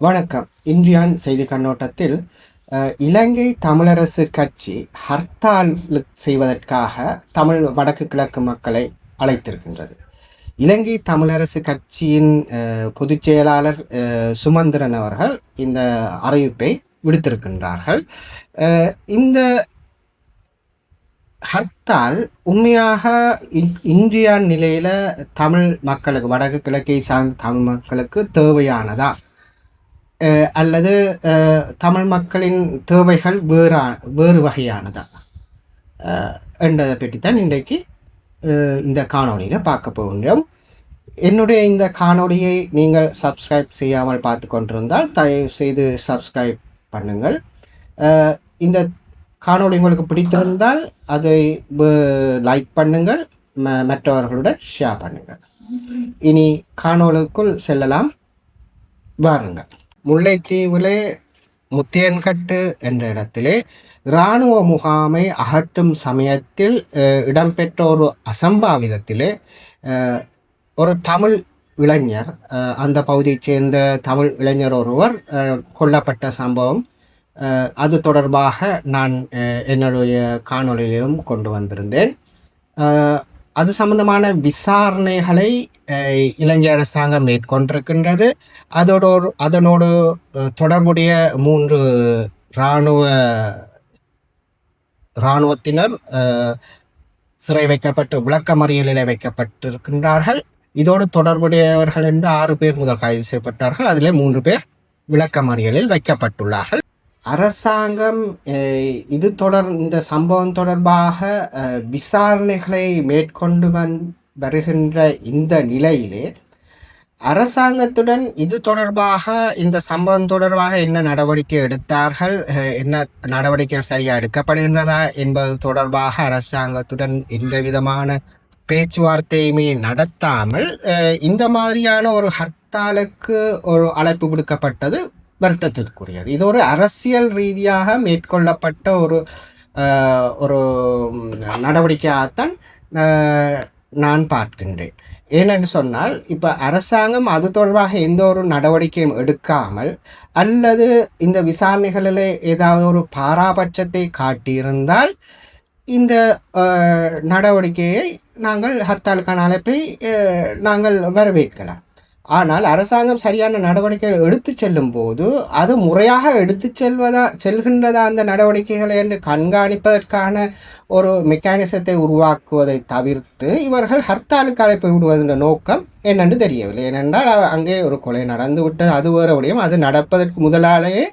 வணக்கம். இந்தியான் செய்தி கண்ணோட்டத்தில் அஹ், இலங்கை தமிழரசு கட்சி ஹர்த்தால் செய்வதற்காக தமிழ் வடக்கு கிழக்கு மக்களை அழைத்திருக்கின்றது. இலங்கை தமிழரசு கட்சியின் பொதுச்செயலாளர் பொதுச் செயலாளர் சுமந்திரன் அவர்கள் இந்த அறிவிப்பை விடுத்திருக்கின்றார்கள். இந்த ஹர்த்தால் உண்மையாக இன்- இந்தியா நிலையில் தமிழ் மக்களுக்கு வடக்கு கிழக்கை சார்ந்த தமிழ் மக்களுக்கு தேவையானதா? அல்லது தமிழ் மக்களின் தேவைகள் வேறா வேறு வகையானதா? என்றதை பற்றி தான் இன்றைக்கு இந்த காணொளியில் பார்க்க போகின்றோம். என்னுடைய இந்த காணொளியை நீங்கள் சப்ஸ்கிரைப் செய்யாமல் பார்த்து கொண்டிருந்தால் தயவு செய்து சப்ஸ்கிரைப் பண்ணுங்கள் இந்த காணொளி உங்களுக்கு பிடித்திருந்தால் அதை லைக் பண்ணுங்கள். ம- மற்றவர்களுடன் ஷேர் பண்ணுங்கள். இனி காணொளிக்குள் செல்லலாம். வாருங்கள். முல்லைத்தீவிலே முத்தியன்கட்டு என்ற இடத்திலே இராணுவ முகாமை அகற்றும் சமயத்தில் இடம்பெற்ற ஒரு அசம்பாவிதத்திலே ஒரு தமிழ் இளைஞர் அந்த பகுதியைச் சேர்ந்த தமிழ் இளைஞர் ஒருவர் கொல்லப்பட்ட சம்பவம் அது தொடர்பாக நான் என்னுடைய காணொலியிலும் கொண்டு வந்திருந்தேன். அது சம்பந்தமான விசாரணைகளை இளைஞர் இலங்கை அரசாங்கம் மேற்கொண்டிருக்கின்றது. அதோட அதனோடு தொடர்புடைய மூன்று இராணுவ இராணுவத்தினர் சிறை வைக்கப்பட்டு விளக்கமறியலில் வைக்கப்பட்டிருக்கின்றார்கள். இதோடு தொடர்புடையவர்கள் என்று ஆறு பேர் முதல் கைது செய்யப்பட்டார்கள். அதிலே மூன்று பேர் விளக்கமறியலில் வைக்கப்பட்டுள்ளார்கள். அரசாங்கம் இது தொடர் இந்த சம்பவம் தொடர்பாக விசாரணைகளை மேற்கொண்டு வந் வருகின்ற இந்த நிலையிலே அரசாங்கத்துடன் இது தொடர்பாக இந்த சம்பவம் தொடர்பாக என்ன நடவடிக்கை எடுத்தார்கள் என்ன நடவடிக்கைகள் சரியாக எடுக்கப்படுகின்றதா என்பது தொடர்பாக அரசாங்கத்துடன் எந்த விதமான பேச்சுவார்த்தையுமே நடத்தாமல் இந்த மாதிரியான ஒரு ஹர்த்தாலுக்கு ஒரு அழைப்பு விடுக்கப்பட்டது வருத்தத்திற்குரியது. இது ஒரு அரசியல் ரீதியாக மேற்கொள்ளப்பட்ட ஒரு ஒரு நடவடிக்கையாகத்தான் நான் பார்க்கின்றேன். ஏனென்று சொன்னால் இப்போ அரசாங்கம் அது தொடர்பாக எந்த ஒரு நடவடிக்கையும் எடுக்காமல் அல்லது இந்த விசாரணைகளில் ஏதாவது ஒரு பாராபட்சத்தை காட்டியிருந்தால் இந்த நடவடிக்கையை நாங்கள் ஹர்த்தாலுக்கான அழைப்பை நாங்கள் வரவேற்கலாம். ஆனால் அரசாங்கம் சரியான நடவடிக்கை எடுத்து செல்லும் போது அது முறையாக எடுத்து செல்வதா செல்கின்றதா அந்த நடவடிக்கைகளை என்று கண்காணிப்பதற்கான ஒரு மெக்கானிசத்தை உருவாக்குவதை தவிர்த்து இவர்கள் ஹர்த்தாலுக்கு அழைப்பு விடுவதன் நோக்கம் என்னென்று தெரியவில்லை. ஏனென்றால் அங்கே ஒரு கொலை நடந்து விட்டது அது வேறு விடயம். அது நடப்பதற்கு முதலாலேயே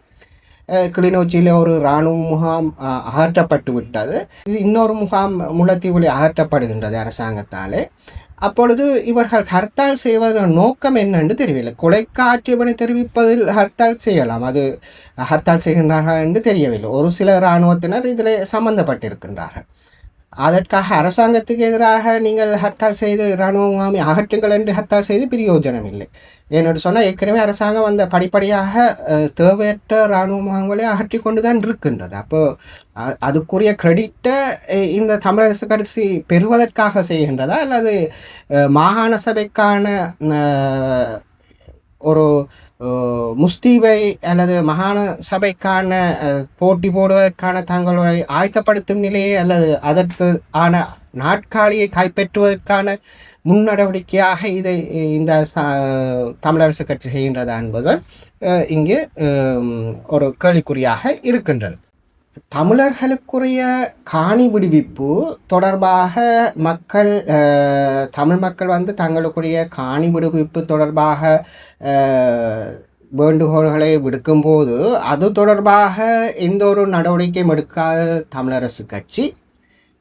கிளிநொச்சியில் ஒரு இராணுவ முகாம் அகற்றப்பட்டு விட்டது இது இன்னொரு முகாம் முல்லைத்தீவில் அகற்றப்படுகின்றது அரசாங்கத்தாலே. அப்பொழுது இவர்கள் ஹர்த்தால் செய்வதன் நோக்கம் என்னென்று தெரியவில்லை. கொலைக்கு ஆட்சேபனை தெரிவிப்பதில் ஹர்த்தால் செய்யலாம். அது ஹர்த்தால் செய்கின்றார்கள் என்று தெரியவில்லை. ஒரு சில இராணுவத்தினர் இதில் சம்பந்தப்பட்டிருக்கின்றார்கள். அதற்காக அரசாங்கத்துக்கு எதிராக நீங்கள் ஹர்த்தால் செய்து இராணுவ முகாமை அகற்றுங்கள் என்று ஹர்த்தால் செய்து பிரயோஜனம் இல்லை என்னோட சொன்னால் ஏற்கனவே அரசாங்கம் அந்த படிப்படியாக தேவையற்ற இராணுவ முகாம்களை அகற்றி கொண்டு தான் இருக்கின்றது அப்போது அதுக்குரிய கிரெடிட்டை இந்த தமிழரசு கட்சி பெறுவதற்காக செய்கின்றதா? அல்லது மாகாண சபைக்கான ஒரு முஸ்தீபை அல்லது மகாண சபைக்கான போட்டி போடுவதற்கான தங்களை ஆயத்தப்படுத்தும் நிலையை அல்லது அதற்கு ஆன நாட்காலியை கைப்பற்றுவதற்கான முன்னடவடிக்கையாக இதை இந்த தமிழரசு கட்சி செய்கின்றதா என்பது இங்கே இங்கு ஒரு கேள்விக்குறியாக இருக்கின்றது தமிழர்களுக்குரிய காணி விடுவிப்பு தொடர்பாக மக்கள் தமிழ் மக்கள் வந்து தங்களுக்குரிய காணி விடுவிப்பு தொடர்பாக வேண்டுகோள்களை விடுக்கும்போது அது தொடர்பாக எந்த ஒரு நடவடிக்கையும் எடுக்காத தமிழரசு கட்சி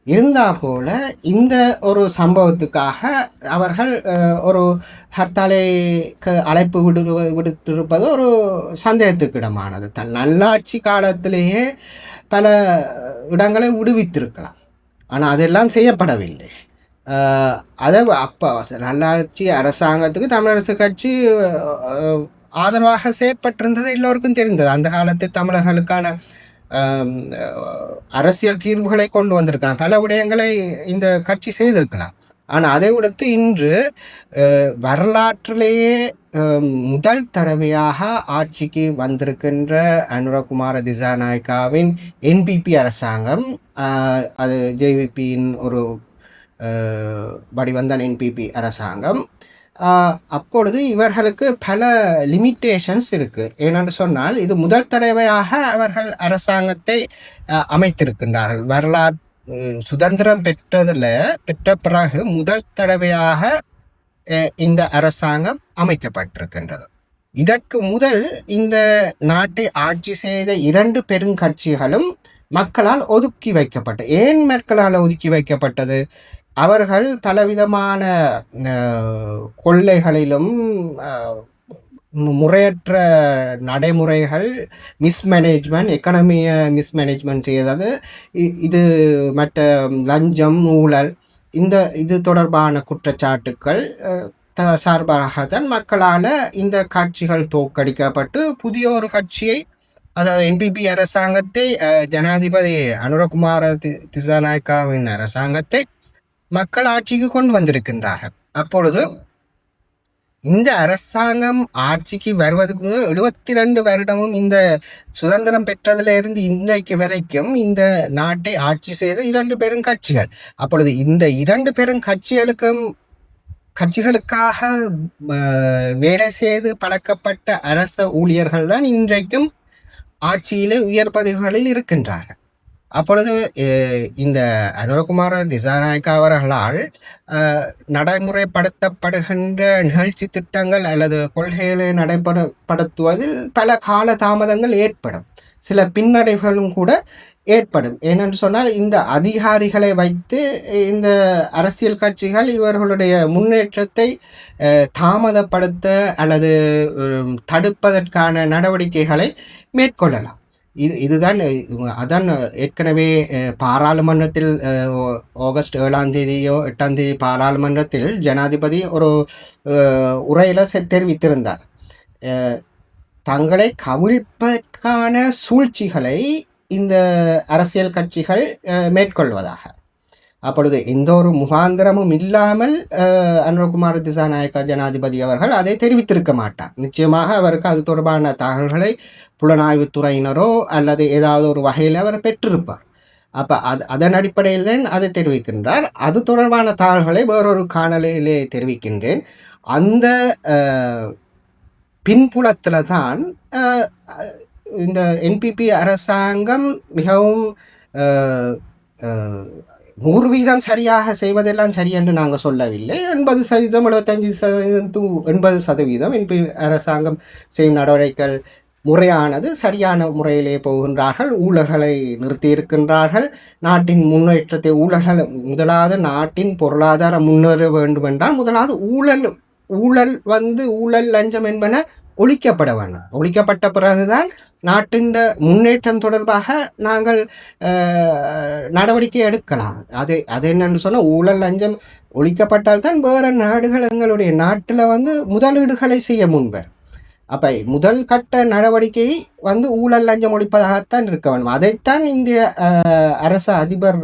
இருந்தா போல இந்த ஒரு சம்பவத்துக்காக அவர்கள் ஒரு ஹர்த்தாலைக்கு அழைப்பு விடு விடுத்திருப்பது ஒரு சந்தேகத்துக்கிடமானது தன் நல்லாட்சி காலத்திலேயே பல இடங்களை விடுவித்திருக்கலாம். ஆனால் அதெல்லாம் செய்யப்படவில்லை. அதை அப்போ நல்லாட்சி அரசாங்கத்துக்கு தமிழரசு கட்சி ஆதரவாக செயற்பட்டிருந்தது எல்லோருக்கும் தெரிந்தது. அந்த காலத்து தமிழர்களுக்கான அரசியல் தீர்வுகளை கொண்டு வந்திருக்கலாம். பல விடயங்களை இந்த கட்சி செய்திருக்கலாம். ஆனால் அதை விடுத்து இன்று வரலாற்றிலேயே முதல் தடவையாக ஆட்சிக்கு வந்திருக்கின்ற அனுரகுமார திசாநாயக்காவின் என்பிபி அரசாங்கம் அது ஜேவிபியின் ஒரு வடிவந்தான் என்பிபி அரசாங்கம். அப்பொழுது இவர்களுக்கு பல லிமிட்டேஷன்ஸ் இருக்குது ஏனென்று சொன்னால் இது முதல் தடவையாக அவர்கள் அரசாங்கத்தை அமைத்திருக்கின்றார்கள். வரலாற்று சுதந்திரம் பெற்றதில் பெற்ற பிறகு முதல் தடவையாக இந்த அரசாங்கம் அமைக்கப்பட்டிருக்கின்றது. இதற்கு முதல் இந்த நாட்டை ஆட்சி செய்த இரண்டு பெருங்கட்சிகளும் மக்களால் ஒதுக்கி வைக்கப்பட்ட ஏன் மக்களால் ஒதுக்கி வைக்கப்பட்டது? அவர்கள் பலவிதமான கொள்ளைகளிலும் முறையற்ற நடைமுறைகள் மிஸ்மேனேஜ்மெண்ட் எக்கனமியை மிஸ்மேனேஜ்மெண்ட் செய்தது. இ- இது மற்ற லஞ்சம் ஊழல் இந்த இது தொடர்பான குற்றச்சாட்டுக்கள் த- சார்பாகத்தான் மக்களால் இந்த காட்சிகள் தோற்கடிக்கப்பட்டு புதிய ஒரு கட்சியை அதாவது என்பிபி அரசாங்கத்தை ஜனாதிபதி அனுரகுமார தி- திசாநாயக்காவின் அரசாங்கத்தை மக்கள் ஆட்சிக்கு கொண்டு வந்திருக்கின்றார்கள். அப்பொழுது இந்த அரசாங்கம் ஆட்சிக்கு வருவதற்கு முதல் எழுபத்தி ரெண்டு வருடமும் இந்த சுதந்திரம் பெற்றதிலிருந்து இருந்து இன்றைக்கு வரைக்கும் இந்த நாட்டை ஆட்சி செய்த இரண்டு பெரும் கட்சிகள். அப்பொழுது இந்த இரண்டு பெரும் கட்சிகளுக்கும் கட்சிகளுக்காக வேலை செய்து பழக்கப்பட்ட அரச ஊழியர்கள் தான் இன்றைக்கும் ஆட்சியிலே உயர் பதவிகளில் இருக்கின்றார்கள். அப்பொழுது இந்த அனுரகுமார திசாநாயக்கா அவர்களால் நடைமுறைப்படுத்தப்படுகின்ற நிகழ்ச்சி திட்டங்கள் அல்லது கொள்கைகளை நடைமுறைப்படுத்துவதில் பல கால தாமதங்கள் ஏற்படும். சில பின்னடைவுகளும் கூட ஏற்படும். ஏனென்று சொன்னால் இந்த அதிகாரிகளை வைத்து இந்த அரசியல் கட்சிகள் இவர்களுடைய முன்னேற்றத்தை தாமதப்படுத்த அல்லது தடுப்பதற்கான நடவடிக்கைகளை மேற்கொள்ளலாம். இது இதுதான் அதான் ஏற்கனவே பாராளுமன்றத்தில் ஆகஸ்ட் ஏழாம் தேதியோ எட்டாம் தேதி பாராளுமன்றத்தில் ஜனாதிபதி ஒரு உரையில செ- தெரிவித்திருந்தார் தங்களை கவிழ்ப்பதற்கான சூழ்ச்சிகளை இந்த அரசியல் கட்சிகள் மேற்கொள்வதாக அப்பொழுது எந்த ஒரு முகாந்திரமும் இல்லாமல் அனுரகுமார் அனுரகுமார திசாநாயக்கா ஜனாதிபதி அவர்கள் அதை தெரிவித்திருக்க மாட்டார். நிச்சயமாக அவருக்கு அது தொடர்பான தகவல்களை புலனாய்வுத்துறையினரோ அல்லது ஏதாவது ஒரு வகையில் அவர் பெற்றிருப்பார். அப்போ அது அதன் அடிப்படையில் தான் அதை தெரிவிக்கின்றார். அது தொடர்பான தகவல்களை வேறொரு காணொலியிலே தெரிவிக்கின்றேன். அந்த பின்புலத்தில் தான் இந்த என்பிபி அரசாங்கம் மிகவும் நூறு வீதம் சரியாக செய்வதெல்லாம் சரி என்று நாங்கள் சொல்லவில்லை. எண்பது சதவீதம் எழுபத்தஞ்சு சதவீதம் எண்பது சதவீதம் என்பி அரசாங்கம் செய்யும் நடவடிக்கைகள் முறையானது சரியான முறையிலே போகின்றார்கள் ஊழல்களை நிறுத்தியிருக்கின்றார்கள் நாட்டின் முன்னேற்றத்தை ஊழல்கள் முதலாவது நாட்டின் பொருளாதார முன்னேற வேண்டும் என்றால் முதலாவது ஊழல் ஊழல் வந்து ஊழல் லஞ்சம் என்பன ஒழிக்கப்பட வேண்டும். ஒழிக்கப்பட்ட பிறகுதான் நாட்டின் முன்னேற்றம் தொடர்பாக நாங்கள் நடவடிக்கை எடுக்கலாம். அது அது என்னன்னு சொன்னால் ஊழல் லஞ்சம் ஒழிக்கப்பட்டால் தான் வேறு நாடுகள் எங்களுடைய நாட்டில் வந்து முதலீடுகளை செய்ய முன்வர் அப்போ முதல் கட்ட நடவடிக்கை வந்து ஊழல் லஞ்சம் ஒழிப்பதாகத்தான் இருக்க வேண்டும். அதைத்தான் இந்திய அரச அதிபர்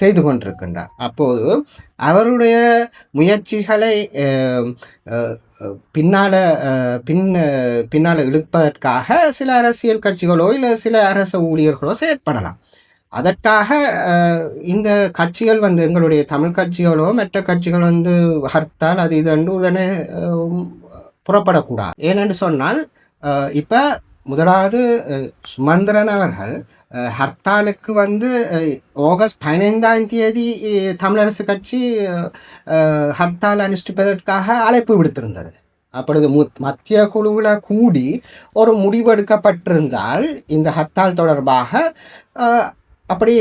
செய்து கொண்டிருக்கின்றார். அப்போது அவருடைய முயற்சிகளை பின்னால் பின் பின்னால் இழுப்பதற்காக சில அரசியல் கட்சிகளோ இல்லை சில அரச ஊழியர்களோ செயற்படலாம். அதற்காக இந்த கட்சிகள் வந்து எங்களுடைய தமிழ் கட்சிகளோ மற்ற கட்சிகள் வந்து ஹர்த்தால் அது இது உடனே புறப்படக்கூடாது. ஏனென்று சொன்னால் இப்போ முதலாவது சுமந்திரன் அவர்கள் ஹர்த்தாலுக்கு வந்து ஆகஸ்ட் பதினைந்தாம் தேதி தமிழரசு கட்சி ஹர்த்தால் அனுஷ்டிப்பதற்காக அழைப்பு விடுத்திருந்தது. அப்பொழுது மு மத்திய குழுவில் கூடி ஒரு முடிவெடுக்கப்பட்டிருந்தால் இந்த ஹர்த்தால் தொடர்பாக அப்படி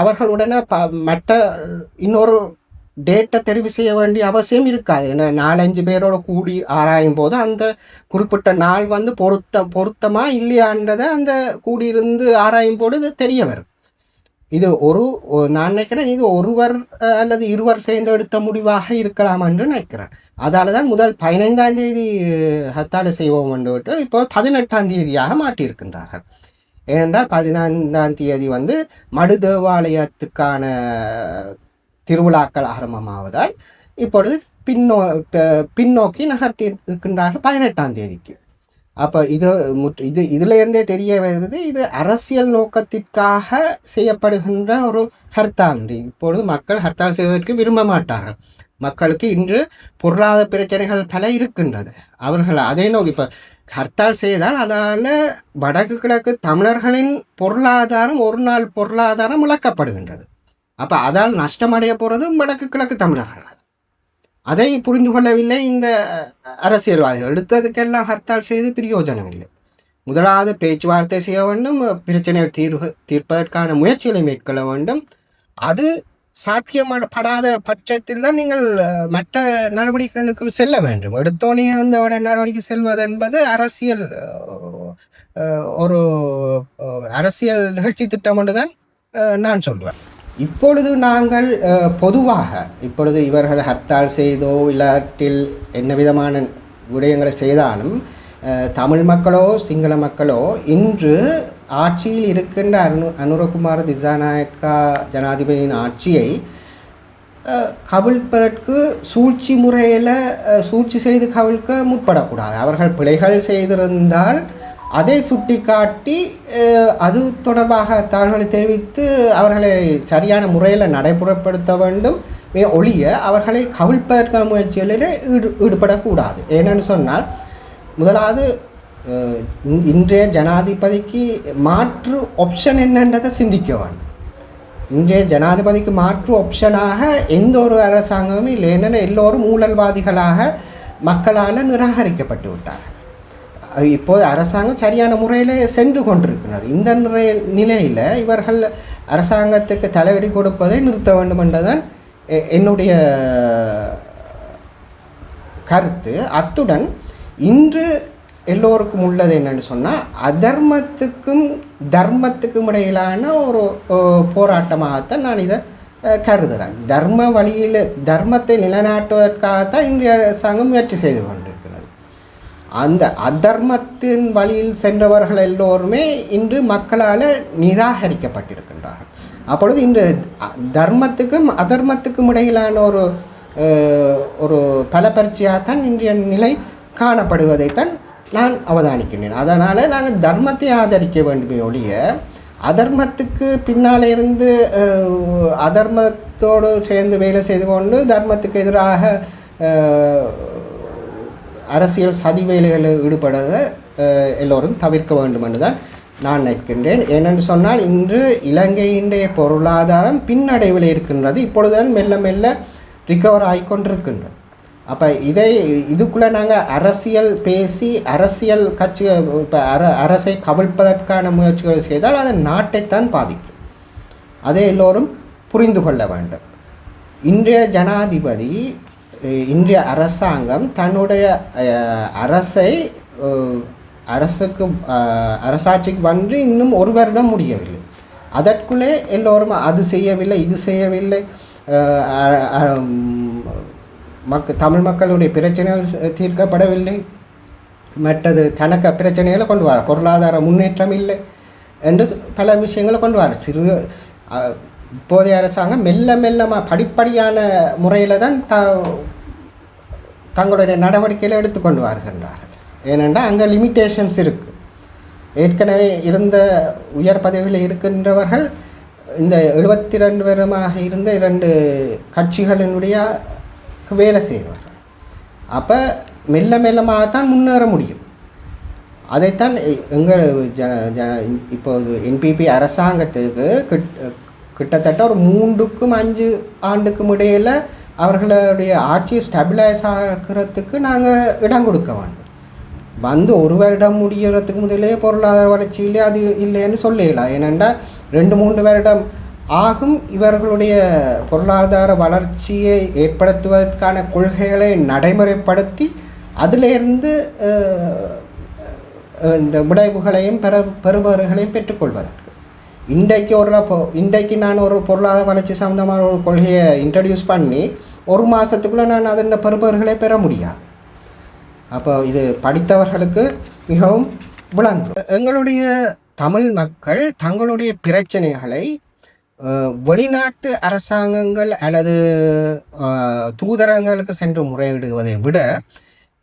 அவர்களுடனே ப மற்ற இன்னொரு டேட்டை தெரிவு செய்ய வேண்டிய அவசியம் இருக்காது. ஏன்னா நாலஞ்சு பேரோட கூடி ஆராயும் போது அந்த குறிப்பிட்ட நாள் வந்து பொருத்த பொருத்தமாக இல்லையான்றதை அந்த கூடியிருந்து ஆராயும் போது இது தெரிய வரும். இது ஒரு நான் நினைக்கிறேன் இது ஒருவர் அல்லது இருவர் சேர்ந்து எடுத்த முடிவாக இருக்கலாம் என்று நினைக்கிறேன். அதால் தான் முதல் பதினைந்தாம் தேதி அஹ், செய்வோம் என்று இப்போ பதினெட்டாம் தேதியாக மாட்டியிருக்கின்றார்கள் ஏனென்றால் பதினைந்தாம் தேதி வந்து மடு தேவாலயத்துக்கான திருவிழாக்கள் ஆரம்பமாவதால் இப்பொழுது பின்னோ பின்னோக்கி நகர்த்தி இருக்கின்றார்கள் பதினெட்டாம் தேதிக்கு. அப்போ இது முற்று இது இதுலேருந்தே தெரிய வருது இது அரசியல் நோக்கத்திற்காக செய்யப்படுகின்ற ஒரு ஹர்த்தால். இப்பொழுது மக்கள் ஹர்த்தால் செய்வதற்கு விரும்ப மாட்டார்கள். மக்களுக்கு இன்று பொருளாதார பிரச்சனைகள் பல இருக்கின்றது. அவர்கள் அதே நோக்கி இப்போ ஹர்த்தால் செய்தால் அதால் வடக்கு கிழக்கு தமிழர்களின் பொருளாதாரம் ஒரு நாள் பொருளாதாரம் இழக்கப்படுகின்றது. அப்போ அதால் நஷ்டமடைய போகிறது வடக்கு கிழக்கு தமிழர்கள் அதை புரிந்து கொள்ளவில்லை இந்த அரசியல்வாதிகள். எடுத்ததுக்கெல்லாம் ஹர்த்தால் செய்து பிரயோஜனம் இல்லை முதலாவது பேச்சுவார்த்தை செய்ய வேண்டும் பிரச்சனைகள் தீர்வு தீர்ப்பதற்கான முயற்சிகளை மேற்கொள்ள வேண்டும். அது சாத்தியப்படாத பட்சத்தில் தான் நீங்கள் மற்ற நடவடிக்கைகளுக்கு செல்ல வேண்டும். எடுத்தோனே அந்த நடவடிக்கை செல்வது என்பது அரசியல் ஒரு அரசியல் நிகழ்ச்சி திட்டம் என்று தான் நான் சொல்வேன். இப்பொழுது நாங்கள் பொதுவாக இப்பொழுது இவர்கள் ஹர்த்தால் செய்தோ இல்லாட்டில் என்ன விதமான விடயங்களை செய்தாலும் தமிழ் மக்களோ சிங்கள மக்களோ இன்று ஆட்சியில் இருக்கின்ற அனு அனுரகுமார் திசாநாயக்கா ஜனாதிபதியின் ஆட்சியை கவிழ்ப்பதற்கு சூழ்ச்சி முறையில் சூழ்ச்சி செய்து கவிழ்க்க முற்படக்கூடாது. அவர்கள் பிழைகள் செய்திருந்தால் அதை சுட்டிக்காட்டி அது தொடர்பாக தகவல்களை தெரிவித்து அவர்களை சரியான முறையில் நடைமுறைப்படுத்த வேண்டும். ஒழிய அவர்களை கவிழ்ப்பதற்கான முயற்சிகளில் ஈடு ஈடுபடக்கூடாது. ஏன்னு சொன்னால் முதலாவது இன்றைய ஜனாதிபதிக்கு மாற்று ஆப்ஷன் என்னன்றதை சிந்திக்க வேண்டும். இன்றைய ஜனாதிபதிக்கு மாற்று ஆப்ஷனாக எந்த ஒரு அரசாங்கமும் இல்லை ஏன்னா எல்லோரும் ஊழல்வாதிகளாக மக்களால் நிராகரிக்கப்பட்டு விட்டார்கள். இப்போது அரசாங்கம் சரியான முறையில் சென்று கொண்டிருக்கிறது. இந்த நிலை நிலையில் இவர்கள் அரசாங்கத்துக்கு தலையடி கொடுப்பதை நிறுத்த வேண்டும் என்றுதான் எ- என்னுடைய கருத்து. அத்துடன் இன்று எல்லோருக்கும் உள்ளது என்னென்னு சொன்னால் அதர்மத்துக்கும் தர்மத்துக்கும் இடையிலான ஒரு போராட்டமாகத்தான் நான் இதை கருதுகிறேன் தர்ம வழியில் தர்மத்தை நிலைநாட்டுவதற்காகத்தான் இந்திய அரசாங்கம் முயற்சி செய்து கொண்டு அந்த அதர்மத்தின் வழியில் சென்றவர்கள் எல்லோருமே இன்று மக்களால் நிராகரிக்கப்பட்டிருக்கின்றார்கள். அப்பொழுது இன்று தர்மத்துக்கும் அதர்மத்துக்கும் இடையிலான ஒரு அஹ், ஒரு பலப்பரிச்சையாகத்தான் இன்றைய நிலை காணப்படுவதைத்தான் நான் அவதானிக்கின்றேன். அதனால் நாங்கள் தர்மத்தை ஆதரிக்க வேண்டுமே ஒழிய அதர்மத்துக்கு பின்னாலே இருந்து அதர்மத்தோடு சேர்ந்து வேலை செய்து கொண்டு தர்மத்துக்கு எதிராக அரசியல் சதி வேலைகளில் ஈடுபட எல்லோரும் தவிர்க்க வேண்டும் என்று தான் நான் நினைக்கின்றேன். ஏனென்று சொன்னால் இன்று இலங்கையினுடைய பொருளாதாரம் பின்னடைவில் இருக்கின்றது. இப்பொழுதுதான் மெல்ல மெல்ல ரிகவர் ஆகிக்கொண்டிருக்கின்றது அப்போ இதை இதுக்குள்ளே நாங்கள் அரசியல் பேசி அரசியல் கட்சி இப்போ அர அரசை கவிழ்ப்பதற்கான முயற்சிகளை செய்தால் அது நாட்டைத்தான் பாதிக்கும். அதை எல்லோரும் புரிந்து கொள்ள வேண்டும். இன்றைய ஜனாதிபதி இந்திய அரசாங்கம் தன்னுடைய அரசை அரசுக்கு அரசாட்சிக்கு வந்து இன்னும் ஒரு வருடம் முடியவில்லை. அதற்குள்ளே எல்லோரும் அது செய்யவில்லை இது செய்யவில்லை. மக் மக்க தமிழ் மக்களுடைய பிரச்சனைகள் தீர்க்கப்படவில்லை. மற்றது கணக்க பிரச்சனைகளை கொண்டு வர பொருளாதார முன்னேற்றம் இல்லை என்று பல விஷயங்களை கொண்டு வர. சிறு இப்போதைய அரசாங்கம் மெல்ல மெல்லமாக படிப்படியான முறையில் தான் த தங்களுடைய நடவடிக்கைகளை எடுத்துக்கொண்டு வருகின்றார்கள். ஏனென்றால் அங்கே லிமிட்டேஷன்ஸ் இருக்குது ஏற்கனவே இருந்த உயர் பதவியில் இருக்கின்றவர்கள் இந்த எழுபத்தி ரெண்டு பேருமாக இருந்த இரண்டு கட்சிகளினுடைய வேலை செய்தவர்கள். அப்போ மெல்ல மெல்லமாகத்தான் முன்னேற முடியும். அதைத்தான் எங்கள் ஜன ஜன இப்போது என்பிபி அரசாங்கத்துக்கு கிட் கிட்டத்தட்ட ஒரு மூன்றுக்கும் அஞ்சு ஆண்டுக்கும் இடையில் அவர்களுடைய ஆட்சியை ஸ்டெபிலைஸ் ஆகிறதுக்கு நாங்கள் இடம் கொடுக்க வேண்டும். வந்து ஒரு வருடம் முடியறதுக்கு முதலே பொருளாதார வளர்ச்சியிலே அது இல்லைன்னு சொல்லிடலாம். ஏனென்றால் ரெண்டு மூன்று வருடம் ஆகும் இவர்களுடைய பொருளாதார வளர்ச்சியை ஏற்படுத்துவதற்கான கொள்கைகளை நடைமுறைப்படுத்தி அதிலிருந்து இந்த விளைவுகளையும் பெற பெறுபவர்களையும் பெற்றுக்கொள்வதற்கு. இன்றைக்கு ஒரு இன்றைக்கு நான் ஒரு பொருளாதார வளர்ச்சி சம்மந்தமான ஒரு கொள்கையை இன்ட்ரடியூஸ் பண்ணி ஒரு மாதத்துக்குள்ளே நான் அதன் பெறுபவர்களை பெற முடியாது. அப்போ இது படித்தவர்களுக்கு மிகவும் விளங்கும். எங்களுடைய தமிழ் மக்கள் தங்களுடைய பிரச்சனைகளை வெளிநாட்டு அரசாங்கங்கள் அல்லது தூதரகங்களுக்கு சென்று முறையிடுவதை விட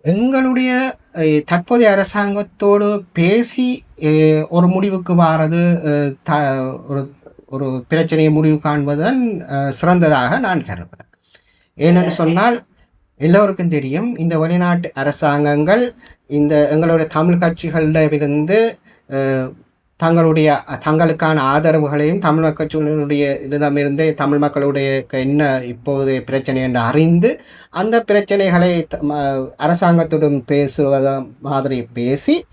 எங்களுடைய தற்போதைய அரசாங்கத்தோடு பேசி ஒரு முடிவுக்கு வாரது த ஒரு ஒரு பிரச்சனையை முடிவு காண்பதுதான் சிறந்ததாக நான் கருதுகிறேன் ஏனென்று சொன்னால் எல்லோருக்கும் தெரியும் இந்த வெளிநாட்டு அரசாங்கங்கள் இந்த எங்களுடைய தமிழ் கட்சிகளிடமிருந்து தங்களுடைய தங்களுக்கான ஆதரவுகளையும் தமிழ் மக்களுடைய இடமிருந்து தமிழ் மக்களுடைய க- என்ன இப்போது பிரச்சனை என்று அறிந்து அந்த பிரச்சனைகளை த- ம- அரசாங்கத்துடன் பேசுவத மாதிரி பேசி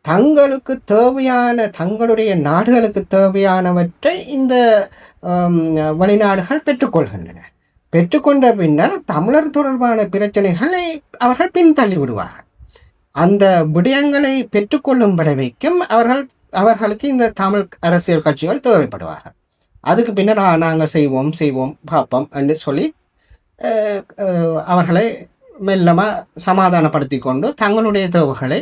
தங்களுக்கு தேவையான தங்களுடைய நாடுகளுக்கு தேவையானவற்றை இந்த வெளிநாடுகள் பெற்றுக்கொள்கின்றன. பெற்றுக்கொண்ட பின்னர் தமிழர் தொடர்பான பிரச்சனைகளை அவர்கள் பின்தள்ளி விடுவார்கள். அந்த விடயங்களை பெற்றுக்கொள்ளும் விளைவிக்கும் அவர்கள் அவர்களுக்கு இந்த தமிழ் அரசியல் கட்சிகள் தேவைப்படுவார்கள். அதுக்கு பின்னர் நாங்கள் செய்வோம் செய்வோம் பார்ப்போம் என்று சொல்லி அவர்களை மெல்லமாக சமாதானப்படுத்தி கொண்டு தங்களுடைய தேவைகளை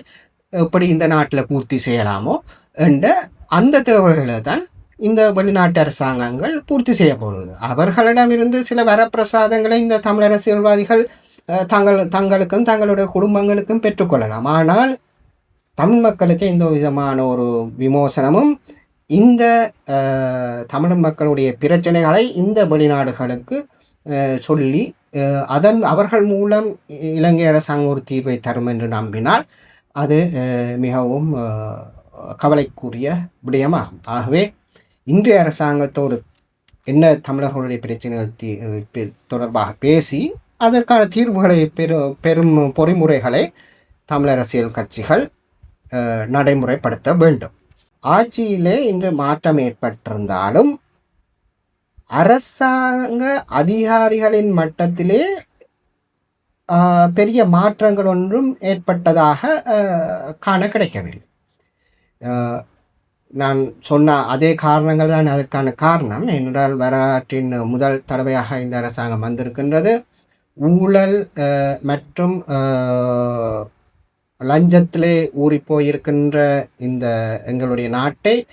எப்படி இந்த நாட்டில் பூர்த்தி செய்யலாமோ என்ற அந்த தேவைகளை தான் இந்த வெளிநாட்டு அரசாங்கங்கள் பூர்த்தி செய்ய போகிறது அவர்களிடமிருந்து சில வரப்பிரசாதங்களை இந்த தமிழ் அரசியல்வாதிகள் தங்கள் தங்களுக்கும் தங்களுடைய குடும்பங்களுக்கும் பெற்றுக்கொள்ளலாம் ஆனால் தமிழ் மக்களுக்கு எந்த விதமான ஒரு விமோசனமும் இந்த தமிழ் மக்களுடைய பிரச்சனைகளை இந்த வெளிநாடுகளுக்கு சொல்லி அதன் அவர்கள் மூலம் இ- இலங்கை அரசாங்கம் ஒரு தீர்வை தரும் என்று நம்பினால் அது மிகவும் கவலைக்குரிய விடயமாகும். ஆகவே இன்றைய அரசாங்கத்தோடு என்ன தமிழர்களுடைய பிரச்சனைகள் தீ பே- தொடர்பாக பேசி அதற்கான தீர்வுகளை பெரும் பெரும் பொறிமுறைகளை தமிழ் அரசியல் கட்சிகள் நடைமுறைப்படுத்த வேண்டும். ஆட்சியிலே இன்று மாற்றம் ஏற்பட்டிருந்தாலும் அரசாங்க அதிகாரிகளின் மட்டத்திலே பெரிய மாற்றங்கள் ஒன்றும் ஏற்பட்டதாக காண கிடைக்கவில்லை. நான் சொன்ன அதே காரணங்கள் தான் அதற்கான காரணம். என்றால் வரலாற்றின் முதல் தடவையாக இந்த அரசாங்கம் வந்திருக்கின்றது. ஊழல் மற்றும் லஞ்சத்திலே ஊறி போயிருக்கின்ற இந்த எங்களுடைய நாட்டை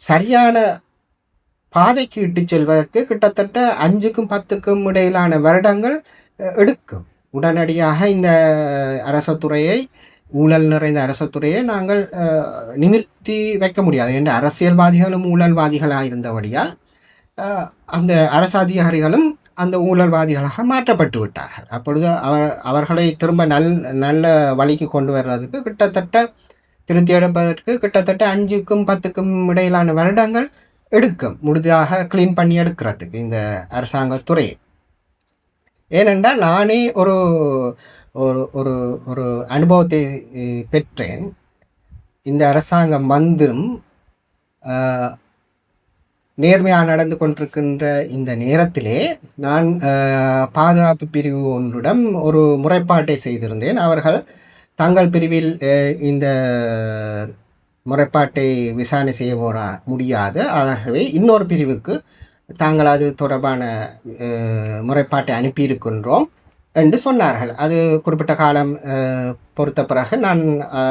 சரியான பாதைக்கு இட்டு செல்வதற்கு கிட்டத்தட்ட அஞ்சுக்கும் பத்துக்கும் இடையிலான வருடங்கள் எடுக்கும். உடனடியாக இந்த அரசத்துறையை ஊழல் நிறைந்த அரசத்துறையை நாங்கள் நிமிர்த்தி வைக்க முடியாது. என்று அரசியல்வாதிகளும் ஊழல்வாதிகளாக இருந்தபடியால் அந்த அரசு அதிகாரிகளும் அந்த ஊழல்வாதிகளாக மாற்றப்பட்டு விட்டார்கள். அப்பொழுது அவர் அவர்களை திரும்ப நல் நல்ல வழிக்கு கொண்டு வர்றதுக்கு கிட்டத்தட்ட திருத்தி எடுப்பதற்கு கிட்டத்தட்ட அஞ்சுக்கும் பத்துக்கும் இடையிலான வருடங்கள் எடுக்கும். முழுதாக க்ளீன் பண்ணி எடுக்கிறதுக்கு இந்த அரசாங்கத்துறை ஏனென்றால் நானே ஒரு ஒரு ஒரு ஒரு அனுபவத்தை பெற்றேன். இந்த அரசாங்கம் வந்தும் நேர்மையாக நடந்து கொண்டிருக்கின்ற இந்த நேரத்திலே நான் பாதுகாப்பு பிரிவு ஒன்றிடம் ஒரு முறைப்பாட்டை செய்திருந்தேன். அவர்கள் தங்கள் பிரிவில் இந்த முறைப்பாட்டை விசாரணை செய்ய போடா- முடியாது. ஆகவே இன்னொரு பிரிவுக்கு தாங்கள் அது தொடர்பான முறைப்பாட்டை அனுப்பியிருக்கின்றோம் என்று சொன்னார்கள். அது குறிப்பிட்ட காலம் பொறுத்த பிறகு நான்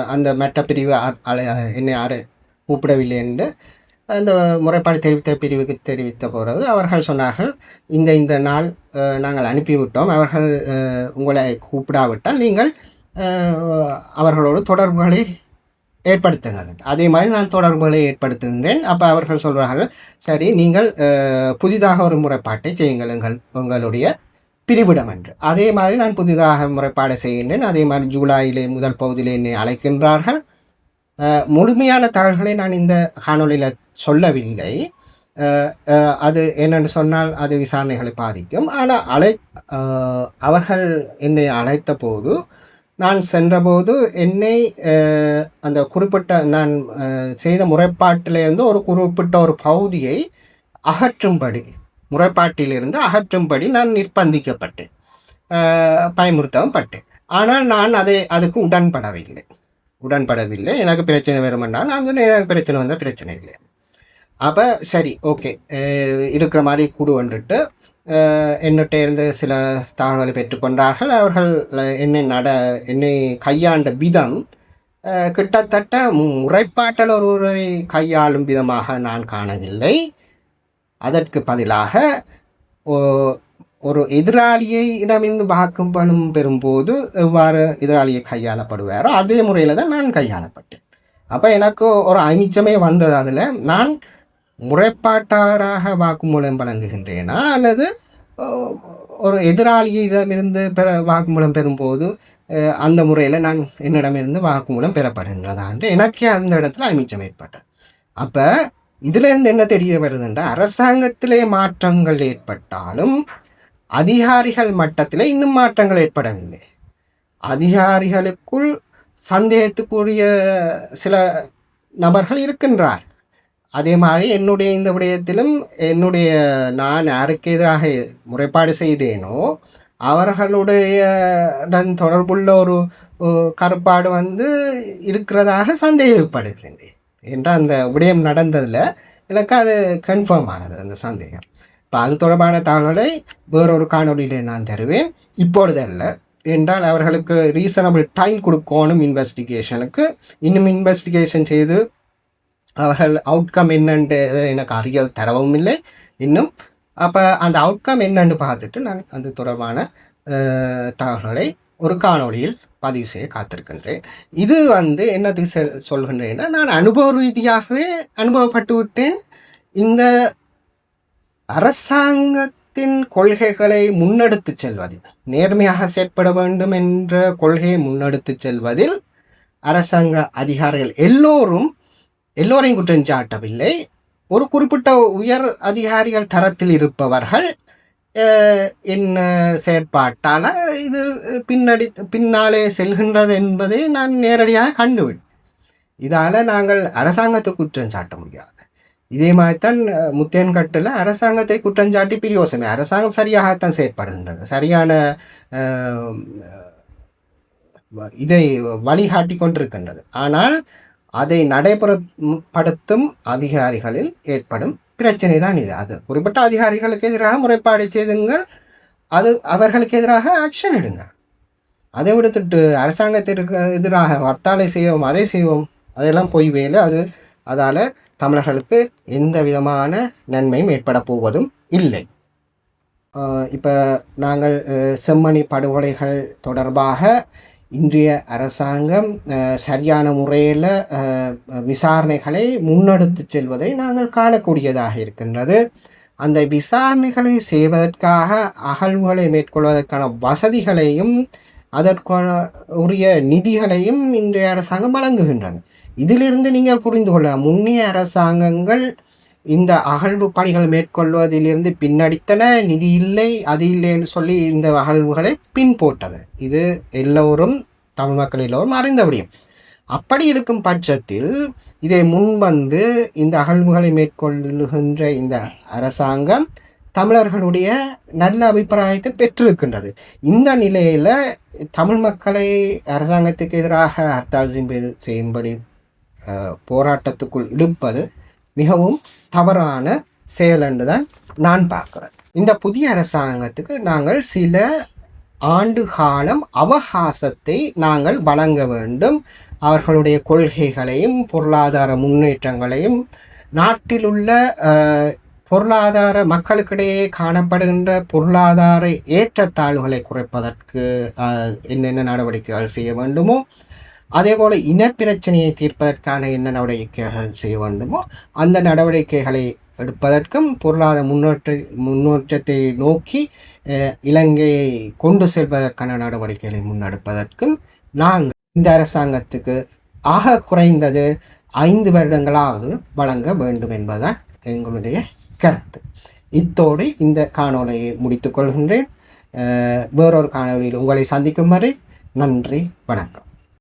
அந்த மெட்ட பிரிவு அ- என்னை யாரும் கூப்பிடவில்லை என்று அந்த முறைப்பாடு தெரிவித்த பிரிவுக்கு தெரிவித்த போகிறது அவர்கள் சொன்னார்கள் இந்த இந்த நாள் நாங்கள் அனுப்பிவிட்டோம். அவர்கள் உங்களை கூப்பிடாவிட்டால் நீங்கள் அவர்களோடு தொடர்புகளை ஏற்படுத்துங்கள். அதே மாதிரி நான் தொடர்புகளை ஏற்படுத்துகின்றேன். அப்போ அவர்கள் சொல்கிறார்கள் சரி நீங்கள் புதிதாக ஒரு முறைப்பாட்டை செய்யுங்கள் எங்கள் உங்களுடைய பிரிவிடம் என்று. அதே மாதிரி நான் புதிதாக முறைப்பாடு செய்கின்றேன். அதே மாதிரி ஜூலையிலே முதல் பகுதியிலே என்னை அழைக்கின்றார்கள். முழுமையான தகவல்களை நான் இந்த காணொலியில் சொல்லவில்லை. அது என்னென்னு சொன்னால் அது விசாரணைகளை பாதிக்கும். ஆனால் அழை அவர்கள் என்னை அழைத்த போது நான் சென்றபோது என்னை அந்த குறிப்பிட்ட நான் செய்த முறைப்பாட்டிலிருந்து ஒரு குறிப்பிட்ட ஒரு பகுதியை அகற்றும்படி முறைப்பாட்டிலிருந்து அகற்றும்படி நான் நிர்பந்திக்கப்பட்டேன். பயமுறுத்தவும் பட்டேன். ஆனால் நான் அதை அதுக்கு உடன்படவில்லை. உடன்படவில்லை. எனக்கு பிரச்சனை வருமென்றால் நான் சொன்னேன் எனக்கு பிரச்சனை வந்தால் பிரச்சனை இல்லை. அப்போ சரி ஓகே இருக்கிற மாதிரி குடு வந்துட்டு என்னிட்ட இருந்து சில தகவல்களை பெற்றுக்கொண்டார்கள் அவர்கள் என்னை நட என்னை கையாண்ட விதம் கிட்டத்தட்ட முறைப்பாட்டல் ஒருவரை கையாளும் விதமாக நான் காணவில்லை. அதற்கு பதிலாக ஓ- ஒரு எதிராளியை இடமிருந்து வாக்கும் பணம் பெறும்போது எவ்வாறு எதிராளியை கையாளப்படுவாரோ அதே முறையில் தான் நான் கையாளப்பட்டேன். அப்போ எனக்கு ஒரு அமிச்சமே வந்தது அதில். நான் முறைப்பாட்டாளராக வாக்குமூலம் வழங்குகின்றேனா? அல்லது ஒரு எதிராளியிடமிருந்து பெற வாக்குமூலம் பெறும்போது அந்த முறையில் நான் என்னிடமிருந்து வாக்குமூலம் பெறப்படுகின்றதா என்று எனக்கே அந்த இடத்துல அமிச்சம் ஏற்பட்டது. அப்போ இதுலேருந்து என்ன தெரிய வருதுன்றா அரசாங்கத்திலே மாற்றங்கள் ஏற்பட்டாலும் அதிகாரிகள் மட்டத்தில் இன்னும் மாற்றங்கள் ஏற்படவில்லை. அதிகாரிகளுக்குள் சந்தேகத்துக்குரிய சில நபர்கள் இருக்கின்றார். அதே மாதிரி என்னுடைய இந்த விடயத்திலும் என்னுடைய நான் யாருக்கு எதிராக முறைப்பாடு செய்தேனோ அவர்களுடைய தொடர்புள்ள ஒரு ஒரு கருப்பாடு வந்து இருக்கிறதாக சந்தேகப்படுகின்றேன். என்ற அந்த விடயம் நடந்ததில் எனக்கு அது கன்ஃபார்ம் ஆனது அந்த சந்தேகம். இப்போ அது தொடர்பான தகவலை வேறொரு காணொலியில் நான் தருவேன். இப்பொழுது அல்ல என்றால் அவர்களுக்கு ரீசனபிள் டைம் கொடுக்கணும் இன்வெஸ்டிகேஷனுக்கு இன்னும் இன்வெஸ்டிகேஷன் செய்து அவர்கள் அவுட்கம் என்னன்ட்டு எனக்கு அறிய தரவும் இல்லை. இன்னும் அப்போ அந்த அவுட்கம் என்னன்னு பார்த்துட்டு நான் அது தொடர்பான தகவல்களை ஒரு காணொளியில் பதிவு செய்ய காத்திருக்கின்றேன். இது வந்து என்னத்துக்கு சொல்கின்றேன்னா நான் அனுபவ ரீதியாகவே அனுபவப்பட்டு விட்டேன். இந்த அரசாங்கத்தின் கொள்கைகளை முன்னெடுத்து செல்வதில் நேர்மையாக செயற்பட வேண்டும் என்ற கொள்கையை முன்னெடுத்து செல்வதில் அரசாங்க அதிகாரிகள் எல்லோரும் எல்லோரையும் குற்றம் சாட்டவில்லை. ஒரு குறிப்பிட்ட உயர் அதிகாரிகள் தரத்தில் இருப்பவர்கள் என்ன செயற்பாட்டால் இது பின்னடி பின்னாலே செல்கின்றது என்பதை நான் நேரடியாக கண்டுவிட்டேன். இதால் நாங்கள் அரசாங்கத்தை குற்றம் சாட்ட முடியாது. இதே மாதிரித்தான் முத்தேன் முத்தேன்கட்டில் அரசாங்கத்தை குற்றஞ்சாட்டி பிரியோசனை அரசாங்கம் சரியாகத்தான் செயற்படுகின்றது. சரியான வ- இதை வழிகாட்டி கொண்டிருக்கின்றது. ஆனால் அதை நடைமுறைப்படுத்தும் அதிகாரிகளில் ஏற்படும் பிரச்சனை தான் இது. அது குறிப்பிட்ட அதிகாரிகளுக்கு எதிராக முறைப்பாடு செய்துங்கள் அது அவர்களுக்கு எதிராக ஆக்ஷன் எடுங்க அதை விடுத்துட்டு அரசாங்கத்திற்கு எதிராக வர்த்தாலை செய்வோம் அதை செய்வோம் அதெல்லாம் பொய் வேலை அது அதால் தமிழர்களுக்கு எந்த விதமான நன்மையும் ஏற்பட போவதும் இல்லை. இப்போ நாங்கள் செம்மணி படுகொலைகள் தொடர்பாக இன்றைய அரசாங்கம் சரியான முறையில் விசாரணைகளை முன்னெடுத்து செல்வதை நாங்கள் காணக்கூடியதாக இருக்கின்றது. அந்த விசாரணைகளை செய்வதற்காக அகழ்வுகளை மேற்கொள்வதற்கான வசதிகளையும் அதற்கான உரிய நிதிகளையும் இன்றைய அரசாங்கம் வழங்குகின்றது. இதிலிருந்து நீங்கள் புரிந்து கொள்ளலாம் முன்னிய அரசாங்கங்கள் இந்த அகழ்வு பணிகள் மேற்கொள்வதிலிருந்து பின்னடித்தன நிதி இல்லை அது இல்லைன்னு சொல்லி இந்த அகழ்வுகளை பின்போட்டது. இது எல்லோரும் தமிழ் மக்கள் எல்லோரும் அறிந்த முடியும் அப்படி இருக்கும் பட்சத்தில் இதை முன்வந்து இந்த அகழ்வுகளை மேற்கொள்ளுகின்ற இந்த அரசாங்கம் தமிழர்களுடைய நல்ல அபிப்பிராயத்தை பெற்றிருக்கின்றது. இந்த நிலையில் தமிழ் மக்களை அரசாங்கத்துக்கு எதிராக ஹர்த்தால் செய்யும்படி- செய்யும்படி போராட்டத்துக்குள் இழுப்பது மிகவும் தவறான செயல் என்று தான் நான் பார்க்குறேன். இந்த புதிய அரசாங்கத்துக்கு நாங்கள் சில ஆண்டு காலம் அவகாசத்தை நாங்கள் வழங்க வேண்டும். அவர்களுடைய கொள்கைகளையும் பொருளாதார முன்னேற்றங்களையும் நாட்டில் உள்ள பொருளாதார மக்களுக்கிடையே காணப்படுகின்ற பொருளாதார ஏற்றத்தாழ்வுகளை குறைப்பதற்கு என்னென்ன நடவடிக்கைகள் செய்ய வேண்டுமோ அதே போல் இனப்பிரச்சனையை தீர்ப்பதற்கான என்ன நடவடிக்கைகள் செய்ய வேண்டுமோ அந்த நடவடிக்கைகளை எடுப்பதற்கும் பொருளாதார முன்னேற்ற முன்னேற்றத்தை நோக்கி இலங்கையை கொண்டு செல்வதற்கான நடவடிக்கைகளை முன்னெடுப்பதற்கும் நாங்கள் இந்த அரசாங்கத்துக்கு ஆக குறைந்தது ஐந்து வருடங்களாவது வழங்க வேண்டும் என்பதுதான் எங்களுடைய கருத்து. இத்தோடு இந்த காணொளியை முடித்துக் கொள்கின்றேன். வேறொரு காணொளியில் உங்களை சந்திக்கும் வரை நன்றி வணக்கம்.